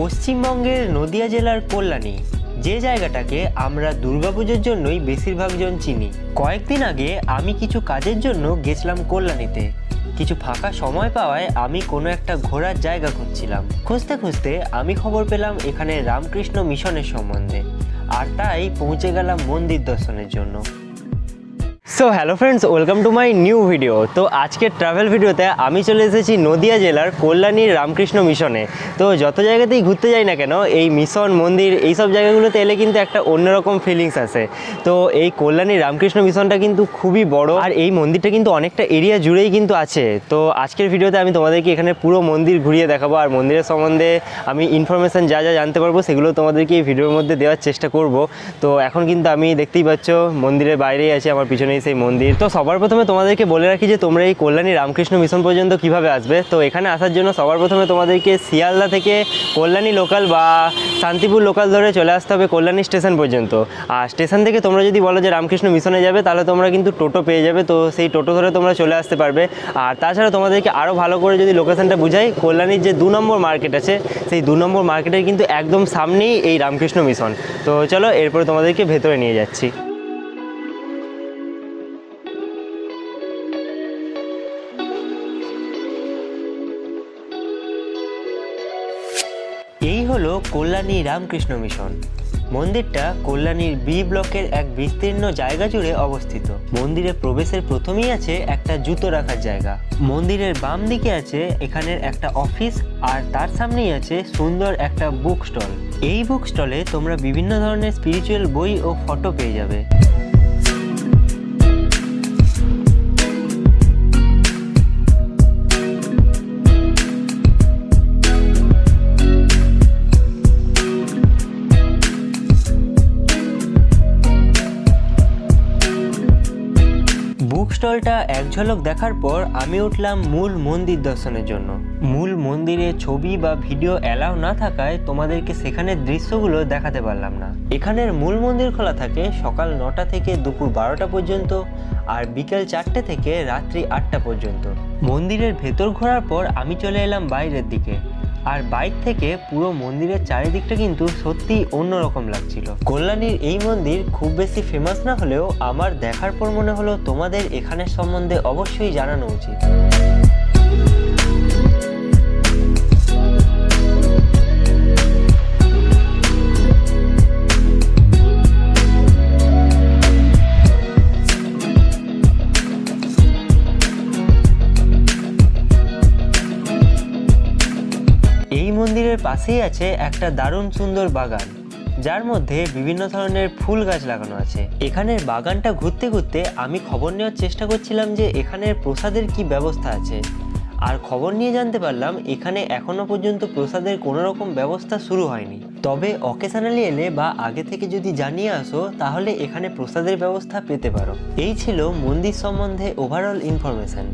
পশ্চিমবঙ্গের নদিয়া জেলার কল্যাণী। যে জায়গাটাকে আমরা দুর্গাপুজোর জন্যই বেশিরভাগজন চিনি। কয়েকদিন আগে আমি কিছু কাজের জন্য গেছিলাম কল্যাণীতে। কিছু ফাঁকা সময় পাওয়ায় আমি কোনো একটা ঘোরার জায়গা খুঁজছিলাম। খুঁজতে খুঁজতে আমি খবর পেলাম এখানে রামকৃষ্ণ মিশনের সম্বন্ধে। আর তাই পৌঁছে গেলাম মন্দির দর্শনের জন্য। So hello friends welcome to my new video তো আজকের ট্রাভেল ভিডিওতে আমি চলে এসেছি নদিয়া জেলার কল্যাণীর রামকৃষ্ণ মিশনে। তো যত জায়গাতেই ঘুরতে যাই না কেন, এই মিশন, মন্দির এই সব জায়গাগুলোতে এলে কিন্তু একটা অন্যরকম ফিলিংস আসে। তো এই কল্যাণীর রামকৃষ্ণ মিশনটা কিন্তু খুবই বড়, আর এই মন্দিরটা কিন্তু অনেকটা এরিয়া জুড়েই কিন্তু আছে। তো আজকের ভিডিওতে আমি তোমাদেরকে এখানে পুরো মন্দির ঘুরিয়ে দেখাবো, আর মন্দিরের সম্বন্ধে আমি ইনফরমেশান যা যা জানতে পারব, সেগুলো তোমাদেরকে এই ভিডিওর মধ্যে দেওয়ার চেষ্টা করব। তো এখন কিন্তু আমি দেখতেই পাচ্ছ, মন্দিরের বাইরেই আছে, আমার পিছনেই সেই মন্দির। তো সবার প্রথমে তোমাদেরকে বলে রাখি যে তোমরা এই কল্যাণী রামকৃষ্ণ মিশন পর্যন্ত কীভাবে আসবে? তো এখানে আসার জন্য সবার প্রথমে তোমাদেরকে শিয়ালদা থেকে কল্যাণী লোকাল বা শান্তিপুর লোকাল ধরে চলে আসতে হবে কল্যাণী স্টেশন পর্যন্ত। আর স্টেশন থেকে তোমরা যদি বলো যে রামকৃষ্ণ মিশনে যাবে, তাহলে তোমরা কিন্তু টোটো পেয়ে যাবে। তো সেই টোটো ধরে তোমরা চলে আসতে পারবে। আর তাছাড়া তোমাদেরকে আরও ভালো করে যদি লোকেশনটা বুঝাই, কল্যাণীর যে দু নম্বর মার্কেট আছে, সেই দু নম্বর মার্কেটের কিন্তু একদম সামনেই এই রামকৃষ্ণ মিশন তো চলো এরপরে তোমাদেরকে ভেতরে নিয়ে যাচ্ছি। হলো কল্যাণী রামকৃষ্ণ মিশন। মন্দিরটা কল্যাণীর বি ব্লকের এক বিস্তীর্ণ জায়গা জুড়ে অবস্থিত। মন্দিরে প্রবেশের প্রথমেই আছে একটা জুতো রাখার জায়গা। মন্দিরের বাম দিকে আছে এখানের একটা অফিস আর তার সামনেই আছে সুন্দর একটা বুক স্টল। এই বুক স্টলে তোমরা বিভিন্ন ধরনের স্পিরিচুয়াল বই ও ফটো পেয়ে যাবে। বুক স্টলটা এক ঝলক দেখার পর আমি উঠলাম মূল মন্দির দর্শনের জন্য। মূল মন্দিরে ছবি বা ভিডিও অ্যালাউ না থাকায় তোমাদেরকে সেখানের দৃশ্যগুলো দেখাতে পারলাম না। এখানের মূল মন্দির খোলা থাকে সকাল নটা থেকে দুপুর বারোটা পর্যন্ত আর বিকেল চারটে থেকে রাত্রি আটটা পর্যন্ত। মন্দিরের ভেতর ঘোরার পর আমি চলে এলাম বাইরের দিকে। আর বাইক থেকে পুরো মন্দিরের চারিদিকটা কিন্তু সত্যি অন্যরকম লাগছিল। কল্যাণীর এই মন্দির খুব বেশি ফেমাস না হলেও আমার দেখার পর মনে হলো তোমাদের এখানের সম্বন্ধে অবশ্যই জানানো উচিত। মন্দিরের পাশেই আছে একটা দারুণ সুন্দর বাগান, যার মধ্যে বিভিন্ন ধরনের ফুল গাছ লাগানো আছে। এখানের বাগানটা ঘুরতে ঘুরতে আমি খবর নেওয়ার চেষ্টা করছিলাম যে এখানের প্রসাদের কি ব্যবস্থা আছে। আর খবর নিয়ে জানতে পারলাম, এখানে এখনও পর্যন্ত প্রসাদের কোনো রকম ব্যবস্থা শুরু হয়নি। তবে অকেশনালি এলে বা আগে থেকে যদি জানিয়ে আসো, তাহলে এখানে প্রসাদের ব্যবস্থা পেতে পারো। এই ছিল মন্দির সম্বন্ধে ওভারঅল ইনফরমেশন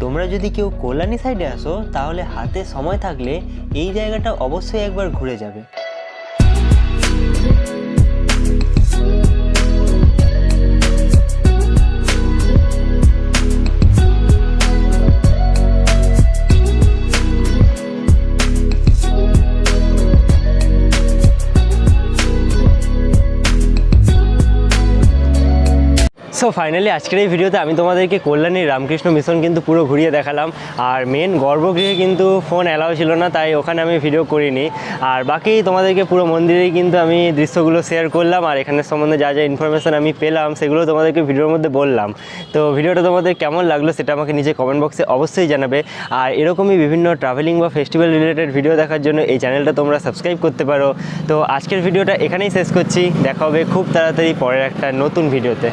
তোমরা যদি কেউ কল্যাণী সাইডে আসো, তাহলে হাতে সময় থাকলে এই জায়গাটা অবশ্যই একবার ঘুরে যাবে। সো ফাইনালি আজকের এই ভিডিওতে আমি তোমাদেরকে কল্যাণীর রামকৃষ্ণ মিশন কিন্তু পুরো ঘুরিয়ে দেখালাম। আর মেন গর্ভগৃহে কিন্তু ফোন অ্যালাউ ছিল না, তাই ওখানে আমি ভিডিও করিনি। আর বাকি তোমাদেরকে পুরো মন্দিরেই কিন্তু আমি দৃশ্যগুলো শেয়ার করলাম, আর এখানের সম্বন্ধে যা যা ইনফরমেশান আমি পেলাম, সেগুলো তোমাদেরকে ভিডিওর মধ্যে বললাম। তো ভিডিওটা তোমাদের কেমন লাগল সেটা আমাকে নিজে কমেন্ট বক্সে অবশ্যই জানাবে। আর এরকমই বিভিন্ন ট্রাভেলিং বা ফেস্টিভ্যাল রিলেটেড ভিডিও দেখার জন্য এই চ্যানেলটা তোমরা সাবস্ক্রাইব করতে পারো। তো আজকের ভিডিওটা এখানেই শেষ করছি। দেখা হবে খুব তাড়াতাড়ি পরের একটা নতুন ভিডিওতে